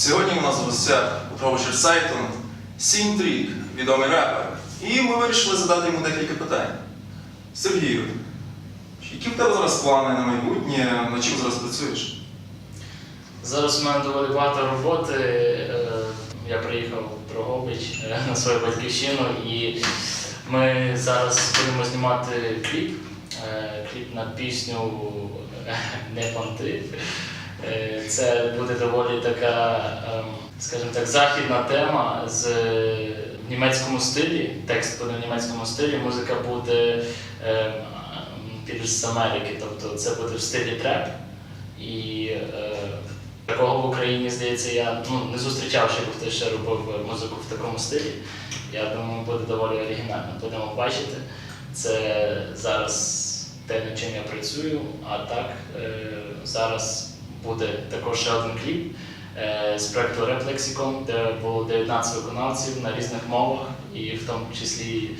Сьогодні у нас в гостях Петро Сайтон, Сінтрік, відомий репер. І ми вирішили задати йому декілька питань. Сергію, які в тебе зараз плани на майбутнє, над чим зараз працюєш? Зараз у мене доволі багато роботи. Е, Я приїхав в Дрогобич е, на свою батьківщину і ми зараз будемо знімати кліп. Е, Кліп на пісню Не понти. Е, Це буде доволі така, ем, скажімо так, західна тема з в німецькому стилі. Текст буде в німецькому стилі, музика буде ем, більш з Америки, тобто це буде в стилі треп. І е, такого в Україні, здається, я ну, не зустрічав, щоб хтось ще робив музику в такому стилі. Я думаю, буде доволі оригінально. Будемо бачити. Це зараз те, над чим я працюю. А так е, зараз буде також ще один кліп е, з проекту Replexicon, де було 19 виконавців на різних мовах, і в тому числі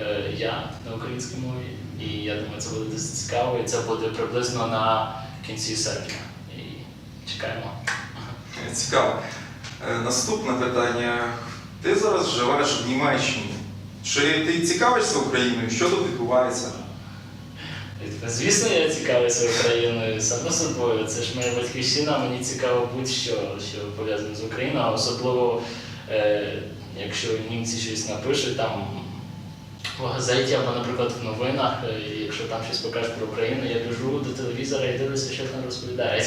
е, я на українській мові. І я думаю, це буде досить цікаво. І це буде приблизно на кінці серпня. І чекаємо. Е, Цікаво. Наступне питання. Ти зараз живеш в Німеччині. Чи ти цікавишся Україною? Що тут відбувається? Звісно, я цікавлюся Україною, само собою. Це ж моя батьківщина, мені цікаво будь-що, що пов'язане з Україною, а особливо е, якщо німці щось напишуть там в газеті або, наприклад, в новинах, е, і якщо там щось покажуть про Україну, я біжу до телевізора і дивлюся, що там розповідають.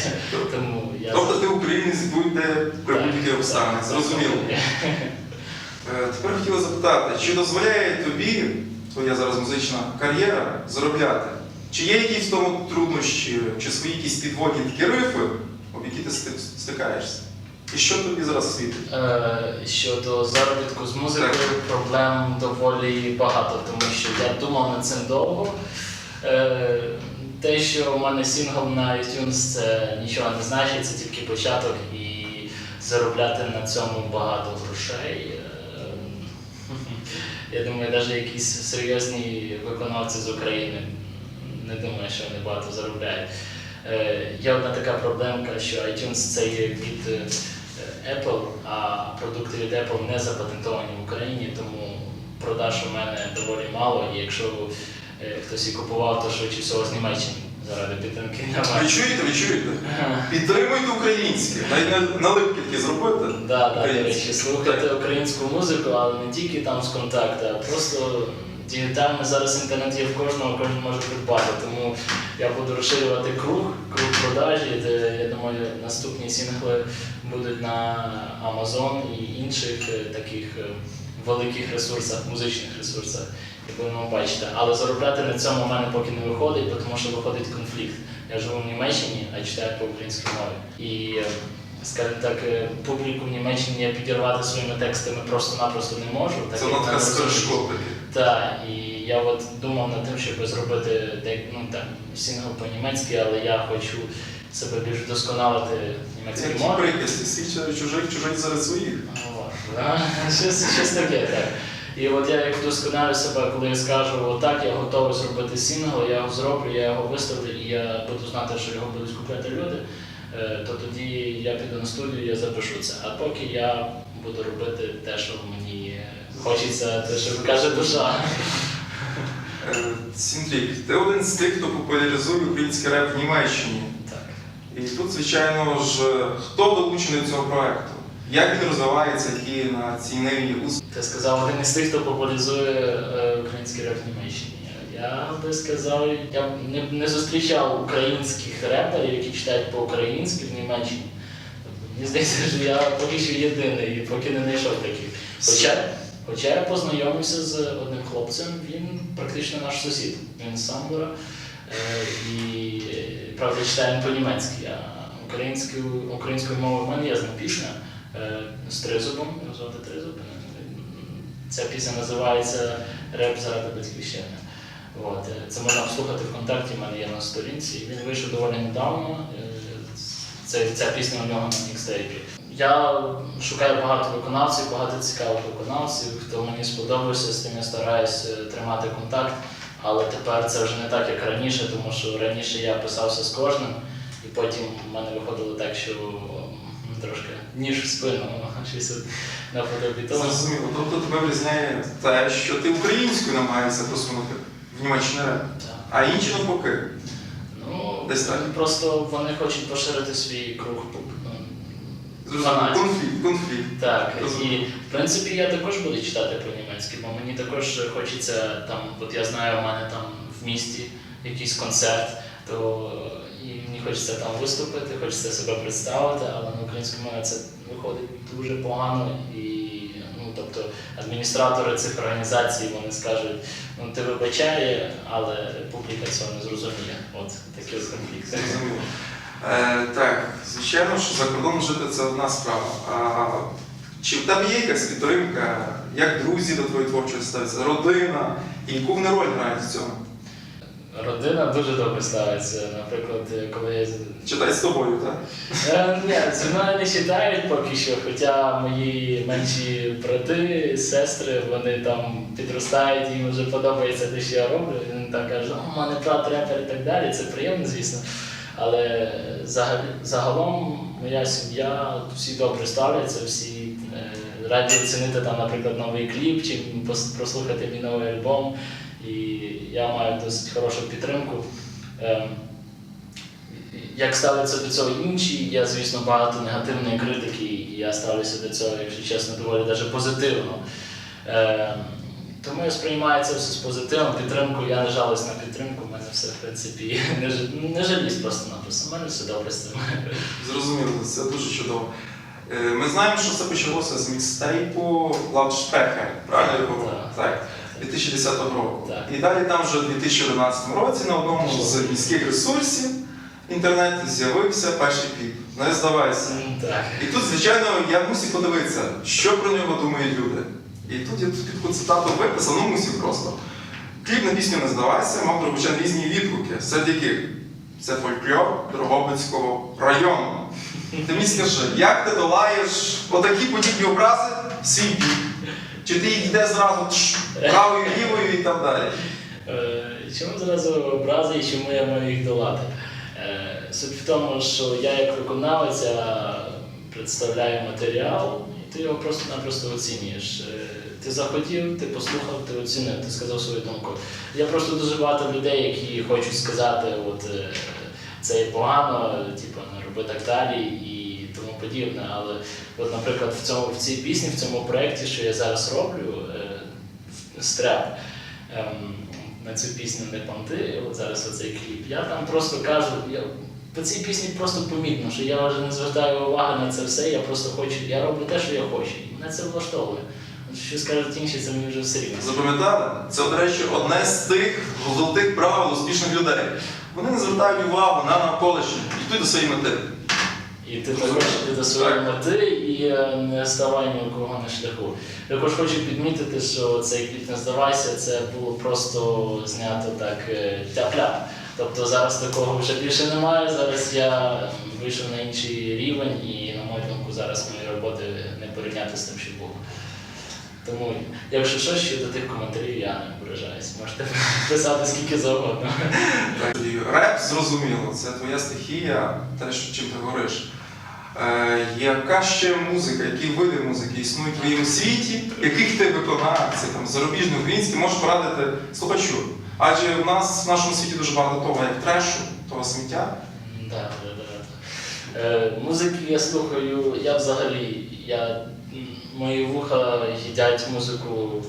Тому я Тобто ти українець будь-де при будь-яких обставинах. Зрозуміло. Е, Тепер хотіла запитати, чи дозволяє тобі твоя зараз музична кар'єра заробляти? Чи є якісь в тому труднощі, чи свої якісь підводні такі рифи, об які ти стикаєшся? І що тобі зараз світить? Е, Щодо заробітку з музикою, проблем доволі багато, тому що я думав над цим довго. Е, Те, що у мене сингл на iTunes, це нічого не значить, це тільки початок і заробляти на цьому багато грошей. е, Я думаю, навіть якісь серйозні виконавці з України не думаю, що вони багато заробляють. Е, Є одна така проблемка, що iTunes це є від е, Apple, а продукти від Apple не запатентовані в Україні, тому продаж у мене доволі мало. І якщо е, хтось і купував, то швидше всього з Німеччини заради підтримки Ви немає. чуєте, ви чуєте? Підтримуйте українське, навіть на- такі зробити. Да, да, до речі, слухати українську музику, але не тільки там з контакту, а просто дігітально зараз інтернет є в кожного, кожен може придбати. Тому я буду розширювати круг, круг продажі, де я думаю, наступні сінгли будуть на Amazon і інших е, таких е, великих ресурсах, музичних ресурсах. І будемо бачити. Але заробляти на цьому в мене поки не виходить, тому що виходить конфлікт. Я живу в Німеччині, а читаю по українській мові. І, е, скажімо так, публіку в Німеччині я підірвати своїми текстами просто-напросто не можу. Так Це як воно Так, і я от думав над тим, щоб зробити ну, там, сингл по-німецьки, але я хочу себе більш вдосконалити в Це німецькій як ті мові. чужих, чужих серед своїх. Щось, щось таке, так. І от я як вдосконалю себе, коли я скажу, отак, я готовий зробити сингл, я його зроблю, я його виставлю, і я буду знати, що його будуть купляти люди, е, то тоді я піду на студію, я запишу це. А поки я буду робити те, що мені хочеться, те, що каже душа. Е, ти один з тих, хто популяризує український реп в Німеччині. Так. І тут, звичайно ж, хто долучений до цього проекту? Як він розвивається, які на цій успіхи? Ти сказав один із тих, хто популяризує е, український реп в Німеччині. Я би сказав, я не, не зустрічав українських реперів, які читають по-українськи в Німеччині. Мені здається, що я поки що єдиний, і поки не знайшов таких. Хоча, хоча я познайомився з одним хлопцем, він практично наш сусід. Він з Самбора. Е, і правда читає по-німецьки, а українською, українською мовою в мене є пісня е, з тризубом, його звати Тризуб. Ця пісня називається Реп заради батьківщини. От. е, Це можна послухати в контакті, в мене є на сторінці. Він вийшов доволі недавно. Це, ця пісня у нього на мікстейпі. Я шукаю багато виконавців, багато цікавих виконавців. Хто мені сподобався, з тим я стараюся е, тримати контакт. Але тепер це вже не так, як раніше, тому що раніше я писався з кожним, і потім в мене виходило так, що трошки ніж в спину, щось от наподобі того. Зрозуміло. Тобто тебе врізняє те, що ти українською намагаєшся просунути в Німеччині а інші навпаки. Ну, Десь так. просто вони хочуть поширити свій круг Конфлікт, конфлікт. Так, і в принципі я також буду читати по-німецьки, бо мені також хочеться там, от я знаю, у мене там в місті якийсь концерт, то і мені хочеться там виступити, хочеться себе представити, але на українську мові це виходить дуже погано. І ну, тобто адміністратори цих організацій вони скажуть, ну ти вибачай, але публіка цього не зрозуміє. От такі конфлікти. Е, так, звичайно, що за кордоном жити це одна справа. А, чи тебе є якась підтримка, як друзі до твоєї творчості ставляться, родина, і яку вони роль грають в цьому? Родина дуже добре ставиться. Наприклад, коли я Читай з тобою, так? Е, Ні, зі мною не читають поки що, хоча мої менші брати, сестри, вони там підростають, їм вже подобається те, що я роблю. І Вони там кажуть, о, у мене брат репер і так далі. Це приємно, звісно. Але загалом моя сім'я всі добре ставляться, всі е, раді оцінити там, наприклад, новий кліп чи прослухати мій новий альбом. І я маю досить хорошу підтримку. Ем, як ставляться до цього інші, є, звісно, багато негативної критики, і я ставлюся до цього, якщо чесно, доволі даже позитивно. Е, тому я сприймаю це все з позитивом, підтримку, я не жалуюсь на підтримку, у мене все, в принципі, не, ж- не жаліюсь просто-напросто. Мене все добре з цим. Зрозуміло, це дуже чудово. Е, Ми знаємо, що це почалося з мікстейпу Ладшпехер, правильно я говорю? Так. Так. 2010 року. Так. І далі там вже у 2011 році на одному з міських ресурсів інтернету з'явився перший кліп. Не здавайся. Так. І тут, звичайно, я мусив подивитися, що про нього думають люди. І тут я тут цитату виписав, ну мусив просто. Кліп на пісню не здавайся, мав Дрогобичан різні відгуки, серед яких це фольклор Дрогобицького району. Ти мені скажи, як ти долаєш отакі подібні образи в свій бік? Чи ти їх йде зразу тш, правою, лівою і так далі? Е, Чому зразу образи і чому я маю їх долати? Е, Суть в тому, що я як виконавець представляю матеріал, і ти його просто-напросто оцінюєш. Е, Ти захотів, ти послухав, ти оцінив, ти сказав свою думку. Є просто дуже багато людей, які хочуть сказати, от е, це є погано, типу, не роби так далі і тому подібне. Але, от, наприклад, в цьому в цій пісні, в цьому проєкті, що я зараз роблю, е, стреп. Ем, на цю пісню не понти, от зараз оцей кліп. Я там просто кажу, я по цій пісні просто помітно, що я вже не звертаю уваги на це все, я просто хочу, я роблю те, що я хочу. І мене це влаштовує. Що скажуть інші, це мені вже все рівно. Запам'ятали? Це, до речі, одне з тих золотих правил успішних людей. Вони не звертають увагу на навколишнє, йдуть до своєї мети. І ти також йди до своєї мети і е, не ставай ні у кого на шляху. Також хочу підмітити, що цей кліп не здавайся, це було просто знято так е, тяп-ляп. Тобто зараз такого вже більше немає. Зараз я вийшов на інший рівень і, на мою думку, зараз мої роботи не порівняти з тим, що було. Тому, якщо що, щодо тих коментарів, я не ображаюсь. Можете писати скільки завгодно. Реп зрозуміло, це твоя стихія, те, що чим ти говориш. Е, яка ще музика, які види музики існують в твоєму світі, яких ти виконав, це там зарубіжні, українські, можеш порадити слухачу. Адже в нас в нашому світі дуже багато того, як трешу, того сміття. Так. Е, Музики я слухаю, я взагалі, я, мої вуха їдять музику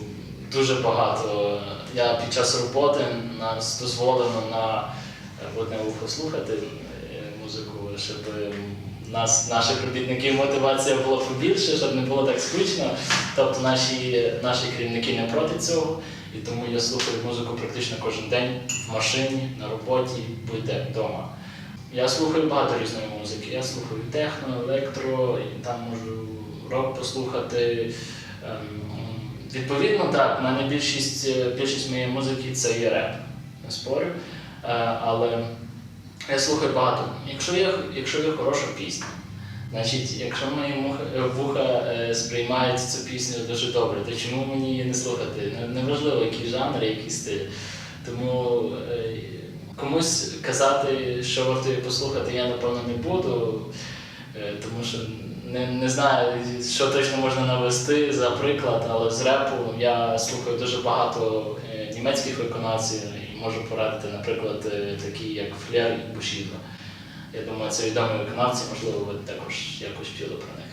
дуже багато. Я під час роботи нас дозволено на одне вухо слухати е, музику, щоб нас, наших робітників мотивація була побільше, щоб не було так скучно. Тобто наші, наші керівники не проти цього. І тому я слухаю музику практично кожен день в машині, на роботі, будь-де вдома. Я слухаю багато різної музики. Я слухаю техно, електро, і там можу рок послухати. Ем, Відповідно, так, в мене більшість, е, більшість моєї музики це є реп, не спорю. Е, Але я слухаю багато. Якщо є, якщо є хороша пісня, значить, якщо мої муха- е, вуха е, сприймають цю пісню дуже добре, то чому мені її не слухати? Неважливо, який жанр, який стиль. Тому е, комусь казати, що вартує послухати, я напевно не буду, тому що не, не знаю, що точно можна навести за приклад, але з репу я слухаю дуже багато німецьких виконавців і можу порадити, наприклад, такі як Флер і Бушідо. Я думаю, це відомі виконавці, можливо, ви також якось чули про них.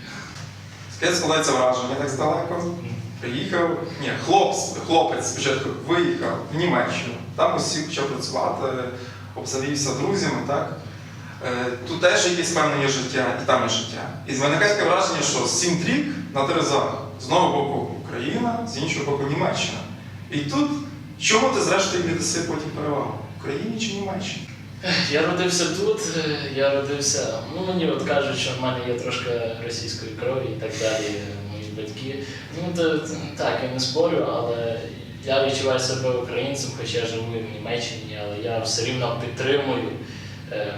Скажіть, складається враження так здалеко. Приїхав, ні, хлопець, хлопець спочатку виїхав в Німеччину, там усі почав працювати, обзавівся друзями, так? Е, Тут теж якесь певне є життя, і там є життя. І виникає таке враження, що сім трік на терезах. З одного боку Україна, з іншого боку Німеччина. І тут чому ти зрештою віддаси потім перевагу? Україні чи Німеччині? Я родився тут, я родився. Ну мені от кажуть, що в мене є трошки російської крові і так далі, мої батьки. Ну то так, я не спорю, але я відчуваю себе українцем, хоча я живу в Німеччині, але я все рівно підтримую е,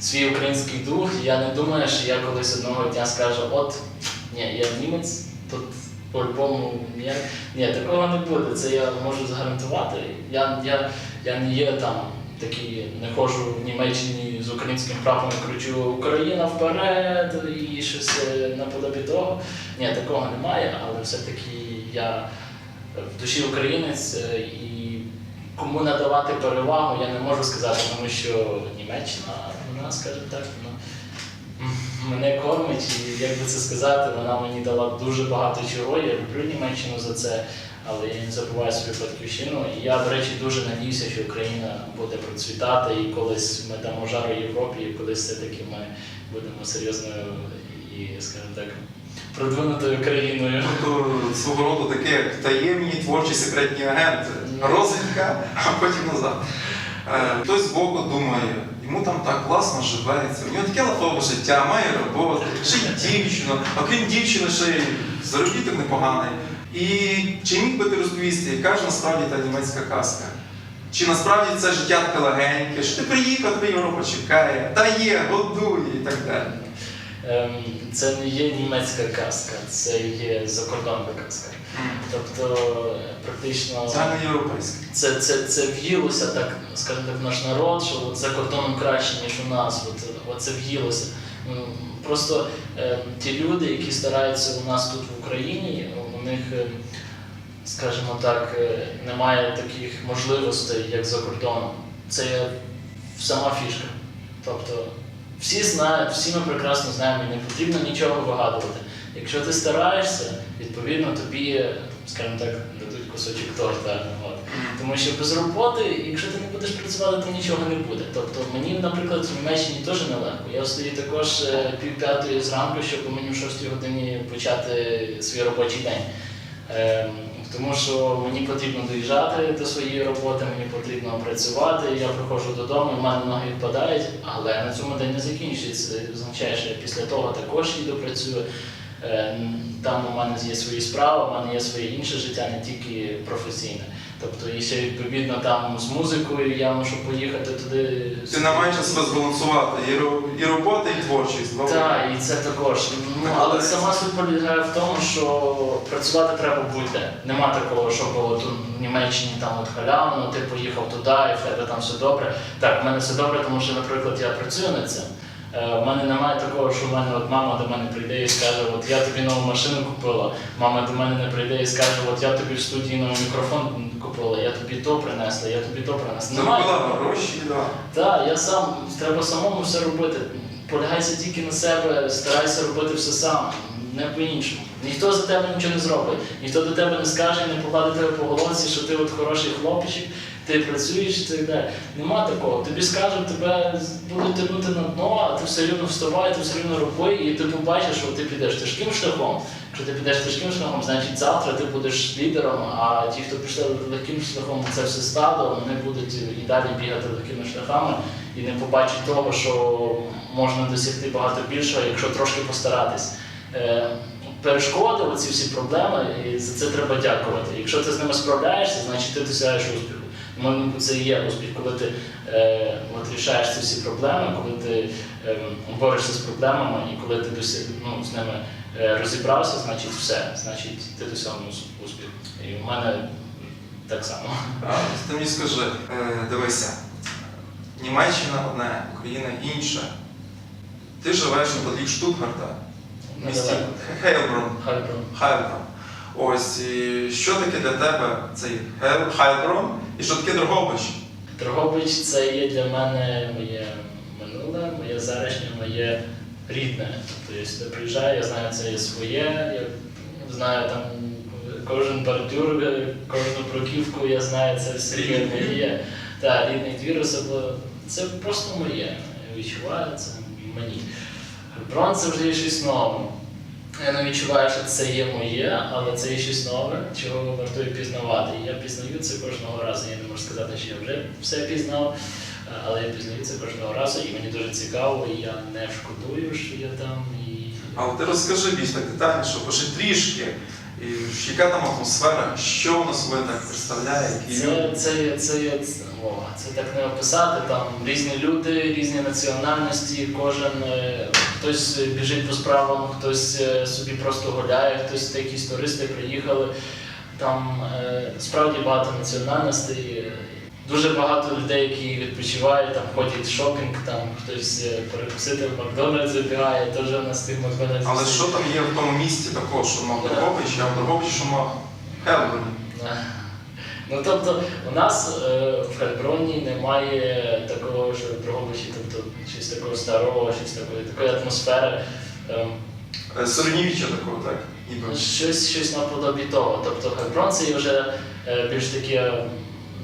свій український дух. Я не думаю, що я колись одного дня скажу, от ні, я німець, тут по-любому ні, ні, такого не буде. Це я можу загарантувати. Я, я, я не є там такий, не ходжу в Німеччині з українським прапором кричу Україна вперед і щось наподобі того. Ні, такого немає, але все-таки я в душі українець е, і кому надавати перевагу, я не можу сказати, тому що Німеччина, вона, скажімо так, м, мене кормить, і як би це сказати, вона мені дала дуже багато чого. Я люблю Німеччину за це, але я не забуваю свою батьківщину. І я, до речі, дуже надіюся, що Україна буде процвітати, і колись ми дамо жару Європі, і колись все-таки ми будемо серйозною і, скажімо так, продвинутою країною. Тобто свого роду таке таємні творчі секретні агенти. Розвідка, а потім назад. Е, Хтось збоку думає, йому там так класно живеться, у нього таке лафове життя, має роботу, ще й дівчину, окрім дівчини, ще й заробіток непоганий. І чи міг би ти розповісти, яка ж насправді та німецька казка? Чи насправді це життя легеньке, що ти приїхав, тебе Європа чекає, дає, годує і так далі. Ем, Це не є німецька казка, це є закордонна казка. Тобто, практично. Це, це, це в'їлося так, скажімо так, в наш народ, що от за кордоном краще, ніж у нас. От, от це в'їлося. Просто е, ті люди, які стараються у нас тут в Україні, у них, е, скажімо так, е, немає таких можливостей, як за кордоном. Це є сама фішка. Тобто всі знають, всі ми прекрасно знаємо, і не потрібно нічого вигадувати. Якщо ти стараєшся, відповідно тобі, скажімо так, дадуть кусочок торта. Тому що без роботи, якщо ти не будеш працювати, то нічого не буде. Тобто мені, наприклад, в Німеччині теж нелегко. Я встаю також е, пів п'ятої зранку, щоб мені в шостій годині почати свій робочий день. Ем, Тому що мені потрібно доїжджати до своєї роботи, мені потрібно працювати. Я приходжу додому, в мене ноги відпадають, але на цьому день не закінчується. Це означає, що я після того також їду працюю. Е, Там у мене є свої справи, у мене є своє інше життя, не тільки професійне. Тобто, ще відповідно там з музикою я мушу поїхати туди. Ти намагаєшся себе збалансувати і, ро- і робота, і творчість. Так, і це також. Ну, але сама суть полягає в тому, що працювати треба будь-де. Нема такого, що було тут в Німеччині там от халявно, ти поїхав туди, і в тебе там все добре. Так, в мене все добре, тому що, наприклад, я працюю над цим. Е, В мене немає такого, що в мене от мама до мене прийде і скаже, от я тобі нову машину купила. Мама до мене не прийде і скаже, от я тобі в студії новий мікрофон купила, я тобі то принесла, я тобі то принесла. Немає гроші, да. Так, я сам треба самому все робити. Полягайся тільки на себе, старайся робити все сам, не по-іншому. Ніхто за тебе нічого не зробить, ніхто до тебе не скаже, не погладить тебе по головці, що ти от хороший хлопчик, ти працюєш і так далі. Нема такого. Тобі скажуть, тебе будуть тягнути на дно, а ти все рівно вставай, ти все рівно роби, і ти побачиш, що ти підеш тяжким шляхом. Якщо ти підеш тяжким шляхом, значить завтра ти будеш лідером, а ті, хто пішли легким шляхом, це все стадо, вони будуть і далі бігати легкими шляхами і не побачать того, що можна досягти багато більшого, якщо трошки постаратись. Е, Перешкоди, оці всі проблеми, і за це треба дякувати. Якщо ти з ними справляєшся, значить ти досягаєш успіху. Тому це і є успіх, коли ти е, от рішаєш ці всі проблеми, коли ти е, борешся з проблемами і коли ти досяг, ну, з ними е, розібрався, значить все, значить ти досягнув ус- успіх. І в мене так само. А, Ти мені скажи, е, дивися, Німеччина одне, Україна інша. Ти живеш неподалік Штутгарта. в місті. Хейлбрун. Хальброн. Хайлброн. Ось і що таке для тебе цей Хейл- Хайлброн і що таке Дрогобич? Дрогобич це є для мене моє минуле, моє зарашнє, моє рідне. Тобто, я приїжджаю, я знаю, це є своє, я знаю там кожен бордюр, кожну бруківку, я знаю, це все є моє. Так, рідний двір особливо. Це просто моє. Я відчуваю це мені. Брон це вже є щось нове. Я не відчуваю, що це є моє, але це є щось нове, чого вартує пізнавати. І я пізнаю це кожного разу. Я не можу сказати, що я вже все пізнав, але я пізнаю це кожного разу, і мені дуже цікаво, і я не шкодую, що я там. І... Але ти розкажи більш так детальніше, пиши трішки, і яка там атмосфера, що воно собою так представляє, які. Це, це, це, це, о, це так не описати. Там різні люди, різні національності, кожен е, хтось біжить по справам, хтось е, собі просто гуляє, хтось якісь туристи приїхали. Там е, справді багато національностей. е, Дуже багато людей, які відпочивають, там ходять шопінг, там хтось е, перекусити в Макдональдс забігає, теж у нас тих Макдональдс. Але що там є в тому місті такого, що мав Дрогобич, а в Дрогобичі, що мав Хелброні? Ну тобто у нас е, в Хельброні немає такого, що в Дрогобичі, тобто щось такого старого, щось такої, такої атмосфери. ем, Е, Середньовіччя такого, так? Ніби. Щось, щось наподобі того. Тобто Хельброн це є вже е, більш таке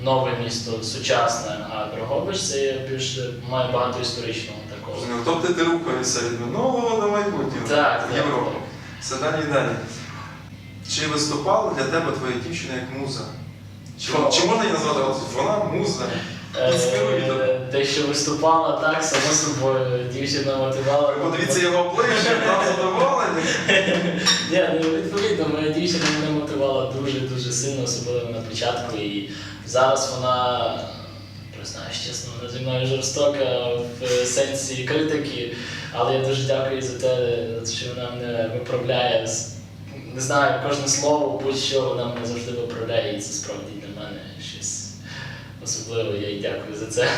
нове місто, сучасне, а Дрогобич це є більш має багато історичного такого. Розумію. Тобто ти рухаєшся від минулого до майбутнього Так, в так, Європу. так. Все далі і далі. Чи виступала для тебе твоя дівчина як муза? Чи, О. чи можна її назвати от вона муза? Інспірує. Те, що виступала так, само собою дівчина мотивувала. Ви подивіться його обличчя, там задоволені. Ні, ну відповідно, моя дівчина мене мотивувала дуже-дуже сильно, особливо на початку. І зараз вона, признаюсь чесно, вона зі мною жорстока в сенсі критики, але я дуже дякую за те, що вона мене виправляє. Не знаю, кожне слово, будь-що вона мене завжди виправляє, і це справді особливе, я їй дякую за це.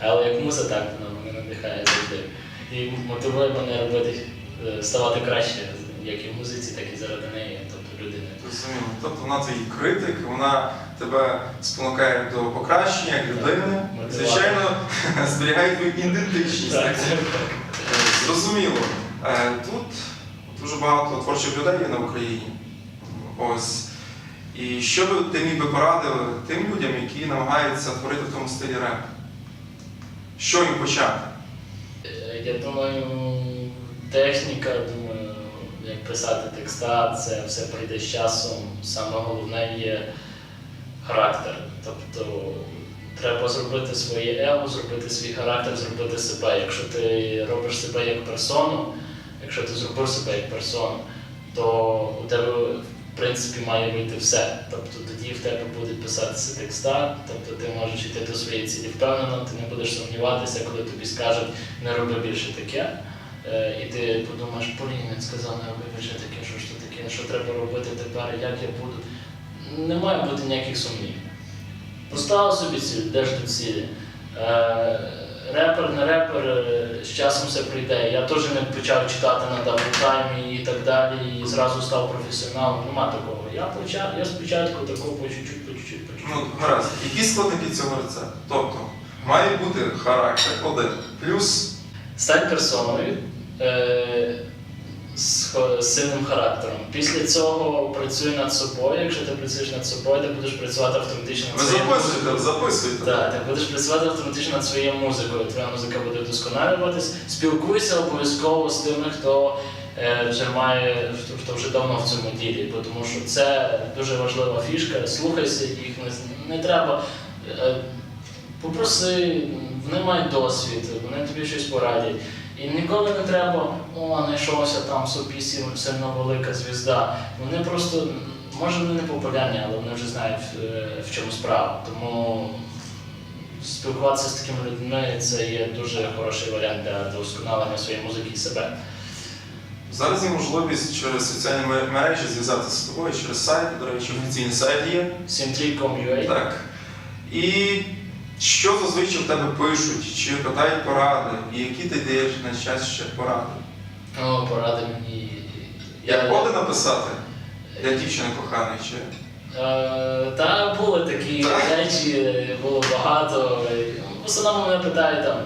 Але як муза, так вона мене надихає завжди. І мотивує мене робити, е, ставати краще, як і в музиці, так і заради неї, тобто людини. Розуміло. Тобто вона твій критик, вона тебе спонукає до покращення як людини. Звичайно, зберігає твою ідентичність. Так, Зрозуміло. Е, Тут дуже багато творчих людей є на Україні. Ось. І що би ти міг би порадив тим людям, які намагаються творити в тому стилі реп? Що їм почати? Е, Я думаю, техніка, думаю, як писати текста, це все прийде з часом. Саме головне є характер. Тобто треба зробити своє его, зробити свій характер, зробити себе. Якщо ти робиш себе як персону, якщо ти зробив себе як персону, то у тебе в принципі має вийти все. Тобто тоді в тебе будуть писатися текста, тобто ти можеш йти до своєї цілі впевнено, ти не будеш сумніватися, коли тобі скажуть не роби більше таке. Е, І ти подумаєш, блін, він сказав, не роби більше таке, що ж то таке, що треба робити тепер, як я буду. Не має бути ніяких сумнівів. Поставив собі ціль, йдеш до цілі. Репер, не репер, е, з часом все прийде. Я теж не почав читати на даблтаймі і так далі, і зразу став професіоналом. Нема такого. Я почав, я спочатку такого по чуть-чуть, по чуть-чуть, по чуть-чуть. Ну, гаразд. Які складники цього рецепту? Тобто, має бути характер один. Плюс Стань персоною е, з, сильним характером. Після цього працюй над собою. Якщо ти працюєш над собою, ти будеш працювати автоматично над ви своєю записуєте, музикою. записуєте. Так, ти будеш працювати автоматично над своєю музикою. Твоя музика буде вдосконалюватись. Спілкуйся обов'язково з тими, хто е, вже має, хто, хто вже давно в цьому ділі, бо тому що це дуже важлива фішка. Слухайся їх, не, не треба. Е, попроси, вони мають досвід, вони тобі щось порадять. І ніколи не треба, о, знайшовся там собі сильно велика звізда. Вони просто, може, вони не популярні, але вони вже знають, е, в чому справа. Тому спілкуватися з такими людьми це є дуже хороший варіант для вдосконалення своєї музики і себе. Зараз є можливість через соціальні мережі зв'язатися з тобою, через сайт, до речі, офіційний сайт є. Simtree.com.ua Так. І що зазвичай в тебе пишуть, чи питають поради, і які ти даєш найчастіше поради? Ну, поради мені Як коди написати? Для дівчини коханої чи? Е, Та були такі Так. речі, було багато. В основному мене питають там,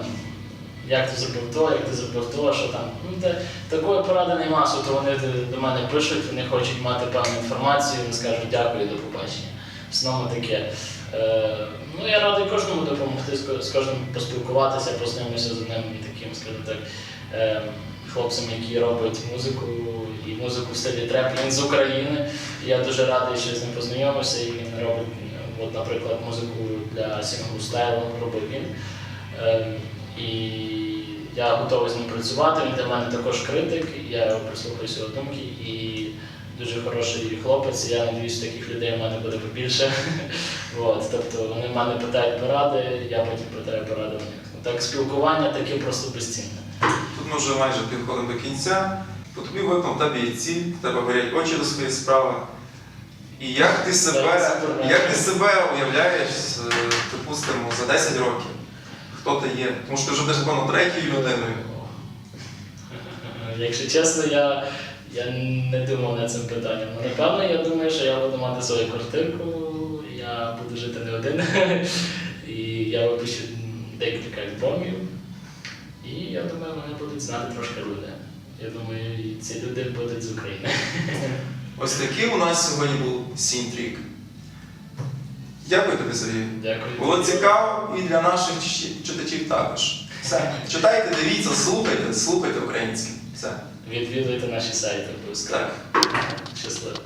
як ти зробив то, як ти зробив то, що там. Ну, та, такої поради нема, що то вони до- до мене пишуть, вони хочуть мати певну інформацію, вони скажуть дякую, до побачення. В основному таке. Е, ну, я радий кожному допомогти, з кожним поспілкуватися, познайомитися з одним таким, скажімо так, е, хлопцем, який робить музику і музику в стилі треп. Він з України. Я дуже радий, що з ним познайомився, і він робить, от, наприклад, музику для сінглу стайлу робив він. Ем, і я готовий з ним працювати. Він для мене також критик, я прислухаюся його думки і дуже хороший хлопець. Я надіюсь, таких людей в мене буде побільше. От, тобто вони в мене питають поради, я потім питаю поради у них. Так, спілкування таке просто безцінне. Тут ми вже майже підходимо до кінця. По тобі видно, в тебе є ціль, в тебе горять очі до своєї справи. І як ти себе, як ти себе уявляєш, е, припустимо, за 10 років? Хто ти є? Тому що ти вже десь напевно третьою людиною. Якщо чесно, я, я не думав над цим питанням. Ну, напевно, я думаю, що я буду мати свою квартирку, я буду жити не один. І я випущу декілька альбомів. І я думаю, мене будуть знати трошки люди. Я думаю, і ці люди будуть з України. Ось такий у нас сьогодні був Сінтрік. Дякую тобі, Сергій. Дякую. Було цікаво і для наших читачів також. Все. Читайте, дивіться, слухайте, слухайте українське. Все. Відвідуйте наші сайти обов'язково. Так. Щасливо.